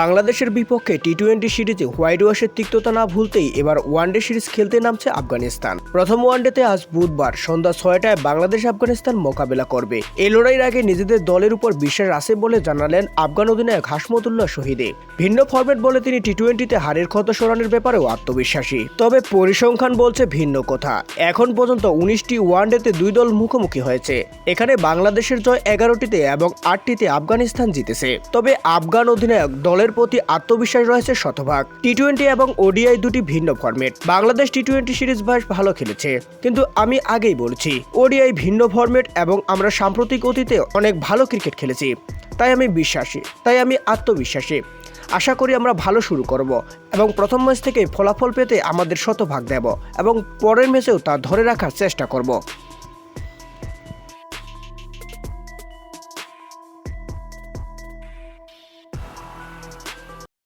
বাংলাদেশের বিপক্ষে T twenty সিরিজে হোয়াইট ওয়াশের তিক্ততা না ভুলতেই এবার ওয়ানডে সিরিজ খেলতে নামছে আফগানিস্তান। প্রথম ওয়ানডেতে আজ বুধবার সন্ধ্যা ছয়টায় বাংলাদেশ আফগানিস্তান মোকাবেলা করবে। এই লড়াইয়ের আগে নিজেদের দলের উপর বিশ্বাস আছে বলে জানালেন আফগান অধিনায়ক হাসমতুল্লাহ শহীদে। ভিন্ন ফরম্যাট বলে তিনি টি টোয়েন্টিতে হারের ক্ষত সরানোর ব্যাপারেও আত্মবিশ্বাসী। তবে পরিসংখ্যান বলছে ভিন্ন কথা। এখন পর্যন্ত উনিশটি ওয়ানডেতে দুই দল মুখোমুখি হয়েছে। এখানে বাংলাদেশের জয় এগারোটিতে এবং আটটিতে আফগানিস্তান জিতেছে। তবে আফগান অধিনায়ক দলের প্রতি আত্মবিশ্বাস রয়েছে শতভাগ। টি টোয়েন্টি এবং ওডিআই দুটি ভিন্ন format Bangladesh T twenty series বেশ ভালো খেলেছে। কিন্তু আমি আগেই বলছি ওডিআই ভিন্ন ফরম্যাট এবং আমরা সাম্প্রতিক অতীতে অনেক ভালো ক্রিকেট খেলেছি। তাই আমি বিশ্বাসী, তাই আমি আত্মবিশ্বাসী। আশা করি আমরা ভালো শুরু করব এবং প্রথম ম্যাচ থেকে ফলাফল পেতে আমাদের শতভাগ দেব এবং পরের ম্যাচেও তা ধরে রাখার চেষ্টা করব।